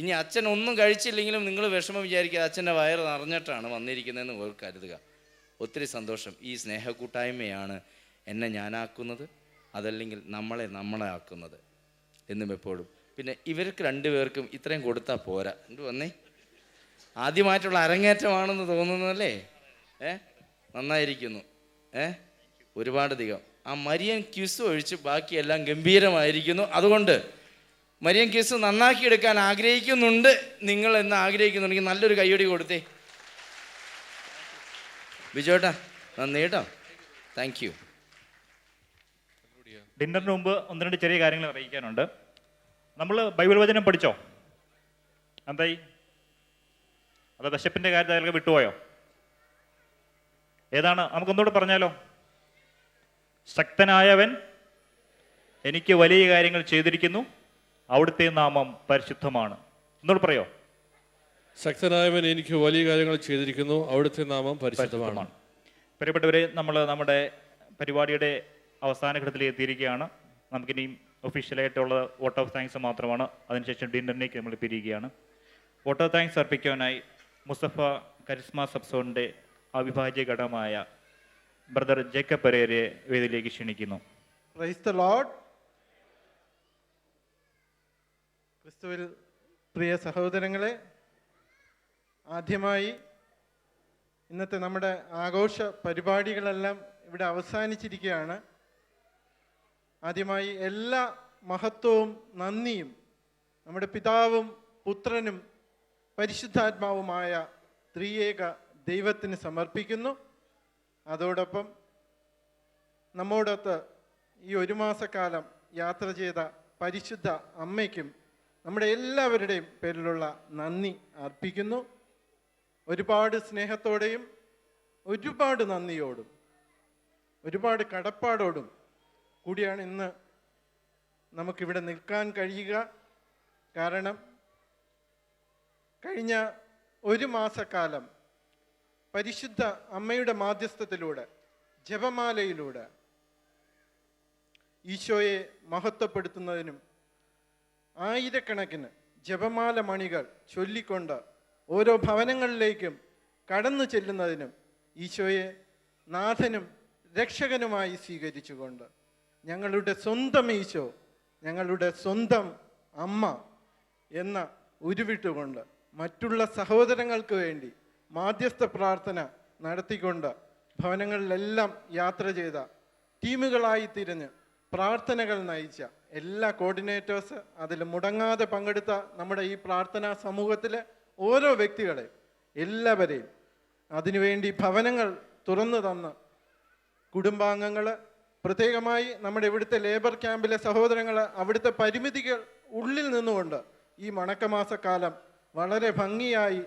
ഇനി അച്ഛൻ ഒന്നും കഴിച്ചില്ലെങ്കിലും നിങ്ങൾ വിഷമം വിചാരിക്കുക അച്ഛന്റെ വയറ് നിറഞ്ഞിട്ടാണ് വന്നിരിക്കുന്നതെന്ന് കരുതുക. ഒത്തിരി സന്തോഷം. ഈ സ്നേഹക്കൂട്ടായ്മയാണ് എന്നെ ഞാനാക്കുന്നത്. അതല്ലെങ്കിൽ നമ്മളെ നമ്മളെ ആക്കുന്നത് എന്നും എപ്പോഴും. പിന്നെ ഇവർക്ക് രണ്ടുപേർക്കും ഇത്രയും കൊടുത്താൽ പോരാ. എന്ത് വന്നേ? ആദ്യമായിട്ടുള്ള അരങ്ങേറ്റമാണെന്ന് തോന്നുന്നല്ലേ ഏ? നന്നായിരിക്കുന്നു. ഏ? ഒരുപാടധികം. ആ മരിയൻ ക്യൂസ് ഒഴിച്ച് ബാക്കിയെല്ലാം ഗംഭീരമായിരിക്കുന്നു. അതുകൊണ്ട് മരിയൻ നന്നാക്കി നന്നാക്കിയെടുക്കാൻ ആഗ്രഹിക്കുന്നുണ്ട്. നിങ്ങൾ എന്ന് ആഗ്രഹിക്കുന്നുണ്ടെങ്കിൽ നല്ലൊരു കൈയടി കൊടുത്തേ. ബിജോട്ടാ നന്ദി കേട്ടോ. താങ്ക് യു ഡിന്നറിന് മുമ്പ് ഒന്ന് രണ്ട് ചെറിയ കാര്യങ്ങൾ അറിയിക്കാനുണ്ട്. നമ്മൾ ബൈബിൾ വചനം പഠിച്ചോ? എന്തായി? അത് വിശപ്പിന്റെ കാര്യത്തിൽ അയാൾക്ക് വിട്ടുപോയോ? ഏതാണ്? നമുക്കൊന്നുകൂടെ പറഞ്ഞാലോ? ശക്തനായവൻ എനിക്ക് വലിയ കാര്യങ്ങൾ ചെയ്തിരിക്കുന്നു. അവിടുത്തെ നാമം പരിശുദ്ധമാണ്. എന്നോട് പറയോ? ശക്തനായവൻ എനിക്ക് വലിയ കാര്യങ്ങൾ ചെയ്തിരിക്കുന്നു. അവിടുത്തെ നാമം പരിശുദ്ധമാണ്. പ്രിയപ്പെട്ടവരെ നമ്മൾ നമ്മുടെ പരിപാടിയുടെ അവസാന ഘട്ടത്തിലേക്ക് എത്തിയിരിക്കുകയാണ്. നമുക്കിനിയും ഒഫീഷ്യലായിട്ടുള്ള വോട്ട് ഓഫ് താങ്ക്സ് മാത്രമാണ്. അതിനുശേഷം ഡിന്നറിനേക്ക് നമ്മൾ പിരിയുകയാണ്. വോട്ട് ഓഫ് താങ്ക്സ് അർപ്പിക്കാനായി മുസഫ കരിസ്മ സബ്സോണിന്റെ അവിഭാജ്യ ഘടകമായ ബ്രദർ ജേക്കബ് പെരേരെ വേദിയിലേക്ക് ക്ഷണിക്കുന്നു. Praise the Lord. ക്രിസ്തുവിൽ പ്രിയ സഹോദരങ്ങളെ ആദ്യമായി ഇന്നത്തെ നമ്മുടെ ആഘോഷ പരിപാടികളെല്ലാം ഇവിടെ അവസാനിച്ചിരിക്കുകയാണ്. ആദ്യമായി എല്ലാ മഹത്വവും നന്ദിയും നമ്മുടെ പിതാവും പുത്രനും പരിശുദ്ധാത്മാവുമായ ത്രിയേക ദൈവത്തിന് സമർപ്പിക്കുന്നു. അതോടൊപ്പം നമ്മോടൊത്ത് ഈ ഒരു മാസക്കാലം യാത്ര ചെയ്ത പരിശുദ്ധ അമ്മയ്ക്കും നമ്മുടെ എല്ലാവരുടെയും പേരിലുള്ള നന്ദി അർപ്പിക്കുന്നു. ഒരുപാട് സ്നേഹത്തോടെയും ഒരുപാട് നന്ദിയോടും ഒരുപാട് കടപ്പാടോടും കൂടിയാണ് ഇന്ന് നമുക്കിവിടെ നിൽക്കാൻ കഴിയുക. കാരണം കഴിഞ്ഞ ഒരു മാസക്കാലം പരിശുദ്ധ അമ്മയുടെ മാധ്യസ്ഥത്തിലൂടെ ജപമാലയിലൂടെ ഈശോയെ മഹത്വപ്പെടുത്തുന്നതിനും ആയിരക്കണക്കിന് ജപമാല മണികൾ ചൊല്ലിക്കൊണ്ട് ഓരോ ഭവനങ്ങളിലേക്കും കടന്നു ചെല്ലുന്നതിനും ഈശോയെ നാഥനും രക്ഷകനുമായി സ്വീകരിച്ചുകൊണ്ട് ഞങ്ങളുടെ സ്വന്തം ഈശോ ഞങ്ങളുടെ സ്വന്തം അമ്മ എന്ന ഉരുവിട്ടുകൊണ്ട് മറ്റുള്ള സഹോദരങ്ങൾക്ക് വേണ്ടി മാധ്യസ്ഥ പ്രാർത്ഥന നടത്തിക്കൊണ്ട് ഭവനങ്ങളിലെല്ലാം യാത്ര ചെയ്ത ടീമുകളായി തിരിഞ്ഞ് പ്രാർത്ഥനകൾ നയിച്ച എല്ലാ കോർഡിനേറ്റേഴ്സ് അതിൽ മുടങ്ങാതെ പങ്കെടുത്ത നമ്മുടെ ഈ പ്രാർത്ഥനാ സമൂഹത്തിലെ ഓരോ വ്യക്തികളെ എല്ലാവരെയും അതിനുവേണ്ടി ഭവനങ്ങൾ തുറന്നു തന്ന് കുടുംബാംഗങ്ങൾ പ്രത്യേകമായി നമ്മുടെ ഇവിടുത്തെ ലേബർ ക്യാമ്പിലെ സഹോദരങ്ങൾ അവിടുത്തെ പരിമിതികൾ ഉള്ളിൽ നിന്നുകൊണ്ട് ഈ മണക്കമാസക്കാലം വളരെ ഭംഗിയായി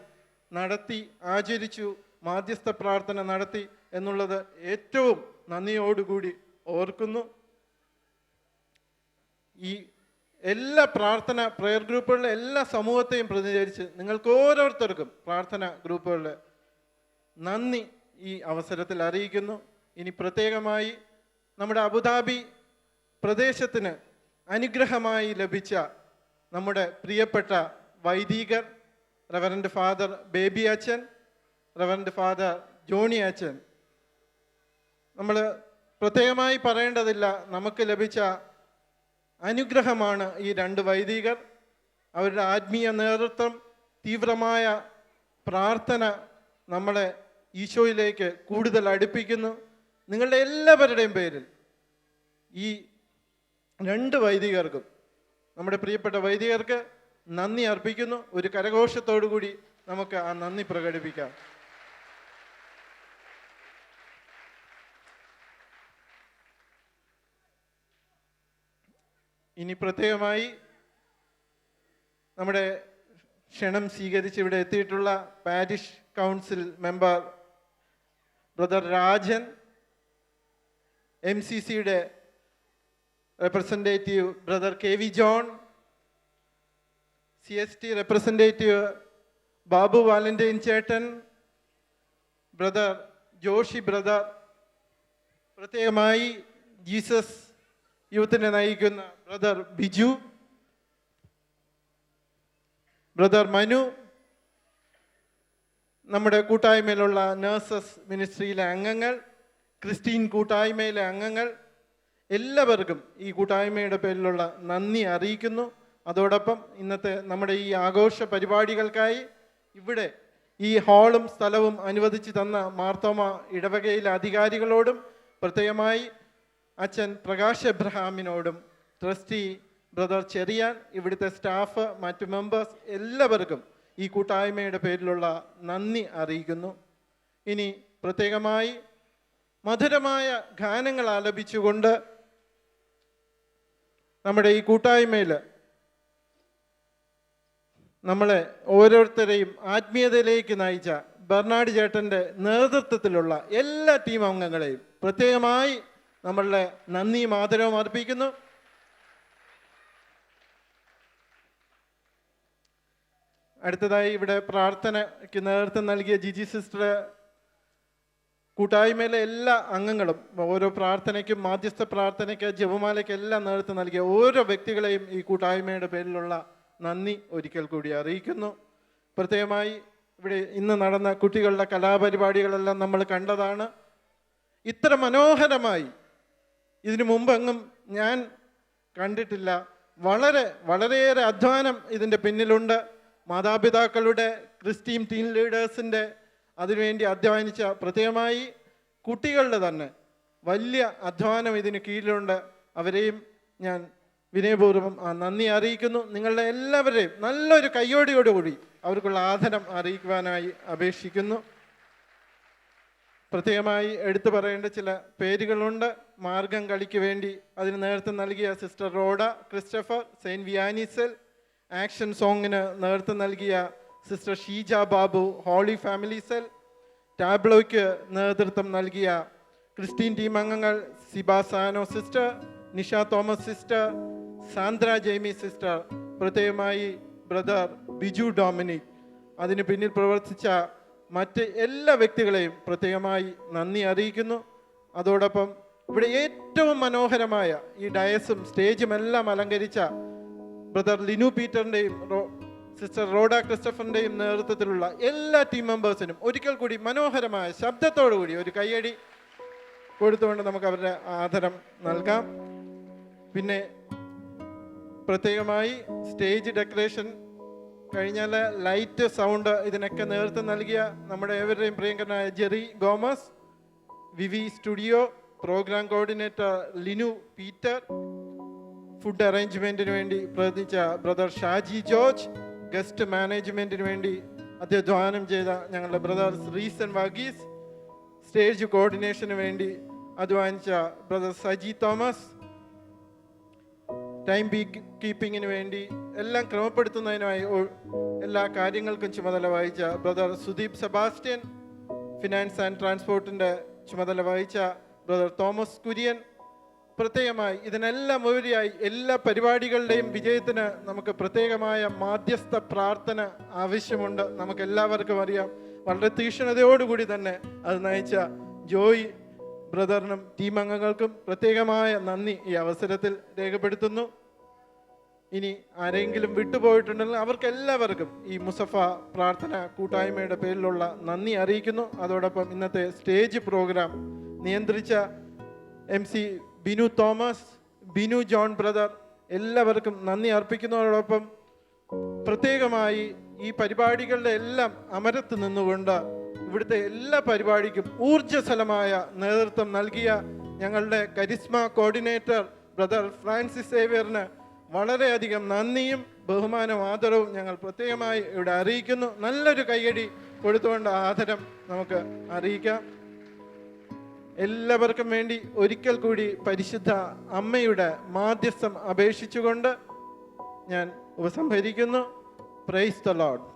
നടത്തി ആചരിച്ചു മാധ്യസ്ഥ പ്രാർത്ഥന നടത്തി എന്നുള്ളത് ഏറ്റവും നന്ദിയോടുകൂടി ഓർക്കുന്നു. ഈ എല്ലാ പ്രാർത്ഥന പ്രെയർ ഗ്രൂപ്പുകളിലെ എല്ലാ സമൂഹത്തെയും പ്രതിനിധീകരിച്ച് നിങ്ങൾക്ക് ഓരോരുത്തർക്കും പ്രാർത്ഥന ഗ്രൂപ്പുകളിലെ നന്ദി ഈ അവസരത്തിൽ അറിയിക്കുന്നു. ഇനി പ്രത്യേകമായി നമ്മുടെ അബുദാബി പ്രദേശത്തിന് അനുഗ്രഹമായി ലഭിച്ച നമ്മുടെ പ്രിയപ്പെട്ട വൈദികർ റവറൻഡ് ഫാദർ ബേബി അച്ഛൻ റവറൻഡ് ഫാദർ ജോണി അച്ഛൻ. നമ്മൾ പ്രത്യേകമായി പറയേണ്ടതില്ല നമുക്ക് ലഭിച്ച അനുഗ്രഹമാണ് ഈ രണ്ട് വൈദികർ. അവരുടെ ആത്മീയ നേതൃത്വം തീവ്രമായ പ്രാർത്ഥന നമ്മളെ ഈശോയിലേക്ക് കൂടുതൽ അടുപ്പിക്കുന്നു. നിങ്ങളുടെ എല്ലാവരുടെയും പേരിൽ ഈ രണ്ട് വൈദികർക്കും നമ്മുടെ പ്രിയപ്പെട്ട വൈദികർക്ക് നന്ദി അർപ്പിക്കുന്നു. ഒരു കരഘോഷത്തോടു കൂടി നമുക്ക് ആ നന്ദി പ്രകടിപ്പിക്കാം. ഇനി പ്രത്യേകമായി നമ്മുടെ ക്ഷണം സ്വീകരിച്ച് ഇവിടെ എത്തിയിട്ടുള്ള parish council member brother Rajan M C സിയുടെ representative brother K V John C S T representative Babu Valentine ചേട്ടൻ ബ്രദർ ജോഷി ബ്രദർ പ്രത്യേകമായി ജീസസ് യൂത്തിനെ നയിക്കുന്ന ബ്രദർ ബിജു ബ്രദർ മനു നമ്മുടെ കൂട്ടായ്മയിലുള്ള നഴ്സസ് മിനിസ്ട്രിയിലെ അംഗങ്ങൾ ക്രിസ്റ്റീൻ കൂട്ടായ്മയിലെ അംഗങ്ങൾ എല്ലാവർക്കും ഈ കൂട്ടായ്മയുടെ പേരിലുള്ള നന്ദി അറിയിക്കുന്നു. അതോടൊപ്പം ഇന്നത്തെ നമ്മുടെ ഈ ആഘോഷ പരിപാടികൾക്കായി ഇവിടെ ഈ ഹാളും സ്ഥലവും അനുവദിച്ചു തന്ന മാർത്തോമ ഇടവകയിലെ അധികാരികളോടും പ്രത്യേകമായി അച്ഛൻ പ്രകാശ് എബ്രഹാമിനോടും ട്രസ്റ്റി ബ്രദർ ചെറിയാൻ ഇവിടുത്തെ സ്റ്റാഫ് മറ്റ് മെമ്പേഴ്സ് എല്ലാവർക്കും ഈ കൂട്ടായ്മയുടെ പേരിലുള്ള നന്ദി അറിയിക്കുന്നു. ഇനി പ്രത്യേകമായി മധുരമായ ഗാനങ്ങൾ ആലപിച്ചുകൊണ്ട് നമ്മുടെ ഈ കൂട്ടായ്മയിൽ നമ്മളെ ഓരോരുത്തരെയും ആത്മീയതയിലേക്ക് നയിച്ച ബെർണാഡ് ചേട്ടന്റെ നേതൃത്വത്തിലുള്ള എല്ലാ ടീം അംഗങ്ങളെയും പ്രത്യേകമായി നമ്മളുടെ നന്ദിയും ആദരവും അർപ്പിക്കുന്നു. അടുത്തതായി ഇവിടെ പ്രാർത്ഥനയ്ക്ക് നേതൃത്വം നൽകിയ ജിജി സിസ്റ്റർ കൂട്ടായ്മയിലെ എല്ലാ അംഗങ്ങളും ഓരോ പ്രാർത്ഥനയ്ക്കും മാധ്യസ്ഥ പ്രാർത്ഥനയ്ക്ക് ജപമാലയ്ക്ക് എല്ലാം നേതൃത്വം നൽകിയ ഓരോ വ്യക്തികളെയും ഈ കൂട്ടായ്മയുടെ പേരിലുള്ള നന്ദി ഒരിക്കൽ കൂടി അറിയിക്കുന്നു. പ്രത്യേകമായി ഇവിടെ ഇന്ന് നടന്ന കുട്ടികളുടെ കലാപരിപാടികളെല്ലാം നമ്മൾ കണ്ടതാണ്. ഇത്ര മനോഹരമായി ഇതിനു മുമ്പെങ്ങും ഞാൻ കണ്ടിട്ടില്ല. വളരെ വളരെയേറെ അധ്വാനം ഇതിന്റെ പിന്നിലുണ്ട്. മാതാപിതാക്കളുടെ ക്രിസ്ത്യൻ ടീം ലീഡേഴ്സിന്റെ അതിനുവേണ്ടി അധ്വാനിച്ച പ്രത്യേകമായി കുട്ടികളുടെ തന്നെ വലിയ അധ്വാനം ഇതിന് കീഴിലുണ്ട്. അവരെയും ഞാൻ വിനയപൂർവം നന്ദി അറിയിക്കുന്നു. നിങ്ങളുടെ എല്ലാവരെയും നല്ലൊരു കയ്യോടിയോടുകൂടി അവർക്കുള്ള ആദരം അറിയിക്കുവാനായി അപേക്ഷിക്കുന്നു. പ്രത്യേകമായി എടുത്തു പറയേണ്ട ചില പേരുകളുണ്ട്. മാർഗം കളിക്ക് വേണ്ടി അതിന് നേതൃത്വം നൽകിയ സിസ്റ്റർ റോഡ ക്രിസ്റ്റഫർ സെയിന്റ് വിയാനിസൽ ആക്ഷൻ സോങ്ങിന് നേതൃത്വം നൽകിയ sister Sheeja Babu holy family cell ടാബ്ലോയ്ക്ക് നേതൃത്വം നൽകിയ ക്രിസ്റ്റീൻ ടീം അംഗങ്ങൾ സിബാസാനോ sister Nisha Thomas sister Sandra Jaimie sister പ്രത്യേകമായി ബ്രദർ ബിജു ഡൊമിനിക്. അതിന് പിന്നിൽ പ്രവർത്തിച്ച മറ്റ് എല്ലാ വ്യക്തികളെയും പ്രത്യേകമായി നന്ദി അറിയിക്കുന്നു. അതോടൊപ്പം ഇവിടെ ഏറ്റവും മനോഹരമായ ഈ ഡയസും സ്റ്റേജും എല്ലാം അലങ്കരിച്ച ബ്രദർ ലിനു പീറ്ററിന്റെയും സിസ്റ്റർ റോഡ ക്രിസ്റ്റഫറിന്റെയും നേതൃത്വത്തിലുള്ള എല്ലാ ടീം മെമ്പേഴ്സിനും ഒരിക്കൽ കൂടി മനോഹരമായ ശബ്ദത്തോടു കൂടി ഒരു കയ്യടി കൊടുത്തുകൊണ്ട് നമുക്ക് അവരുടെ ആദരം നൽകാം. പിന്നെ പ്രത്യേകമായി സ്റ്റേജ് ഡെക്കറേഷൻ കഴിഞ്ഞാൽ ലൈറ്റ് സൗണ്ട് ഇതിനൊക്കെ നേതൃത്വം നൽകിയ നമ്മുടെ ഏവരുടെയും പ്രിയങ്കരനായ Jerry Gomes VV studio programme coordinator Linu Peter food അറേഞ്ച്മെന്റിന് വേണ്ടി പ്രവർത്തിച്ച ബ്രദർ ഷാജി ജോർജ് ഗസ്റ്റ് മാനേജ്മെന്റിന് വേണ്ടി അധ്യധ്വാനം ചെയ്ത ഞങ്ങളുടെ ബ്രദർ റീസൺ വാഗീസ് സ്റ്റേജ് കോർഡിനേഷന് വേണ്ടി അധ്വാനിച്ച ബ്രദർ സജി തോമസ് ടൈം ബീ കീപ്പിങ്ങിന് വേണ്ടി എല്ലാം ക്രമപ്പെടുത്തുന്നതിനായി എല്ലാ കാര്യങ്ങൾക്കും ചുമതല വഹിച്ച brother Sudeep Sebastian finance and ട്രാൻസ്പോർട്ടിന്റെ ചുമതല വഹിച്ച ബ്രദർ തോമസ് കുര്യൻ പ്രത്യേകമായി ഇതിനെല്ലാം ഉപരിയായി എല്ലാ പരിപാടികളുടെയും വിജയത്തിന് നമുക്ക് പ്രത്യേകമായ മാധ്യസ്ഥ പ്രാർത്ഥന ആവശ്യമുണ്ട്. നമുക്ക് എല്ലാവർക്കും അറിയാം. വളരെ തീക്ഷ്ണതയോടുകൂടി തന്നെ അത് നയിച്ച ജോയ് ബ്രദറിനും ടീം അംഗങ്ങൾക്കും പ്രത്യേകമായ നന്ദി ഈ അവസരത്തിൽ രേഖപ്പെടുത്തുന്നു. ഇനി ആരെങ്കിലും വിട്ടുപോയിട്ടുണ്ടെങ്കിൽ അവർക്ക് എല്ലാവർക്കും ഈ മുസഫ പ്രാർത്ഥന കൂട്ടായ്മയുടെ പേരിലുള്ള നന്ദി അറിയിക്കുന്നു. അതോടൊപ്പം ഇന്നത്തെ stage programme നിയന്ത്രിച്ച M C Binu Thomas Binu John brother എല്ലാവർക്കും നന്ദി അർപ്പിക്കുന്നതോടൊപ്പം പ്രത്യേകമായി ഈ പരിപാടികളുടെ എല്ലാം അമരത്ത് നിന്നുകൊണ്ട് ഇവിടുത്തെ എല്ലാ പരിപാടിക്കും ഊർജസ്വലമായ നേതൃത്വം നൽകിയ ഞങ്ങളുടെ കരിസ്മ കോർഡിനേറ്റർ ബ്രദർ ഫ്രാൻസിസ് സേവിയറിന് വളരെയധികം നന്ദിയും ബഹുമാനവും ആദരവും ഞങ്ങൾ പ്രത്യേകമായി ഇവിടെ അറിയിക്കുന്നു. നല്ലൊരു കയ്യടി കൊടുത്തുകൊണ്ട് ആദരം നമുക്ക് അറിയിക്കാം. എല്ലാവർക്കും വേണ്ടി ഒരിക്കൽ കൂടി പരിശുദ്ധ അമ്മയുടെ മാധ്യസ്ഥം അപേക്ഷിച്ചുകൊണ്ട് ഞാൻ ഉപസംഹരിക്കുന്നു. Price the load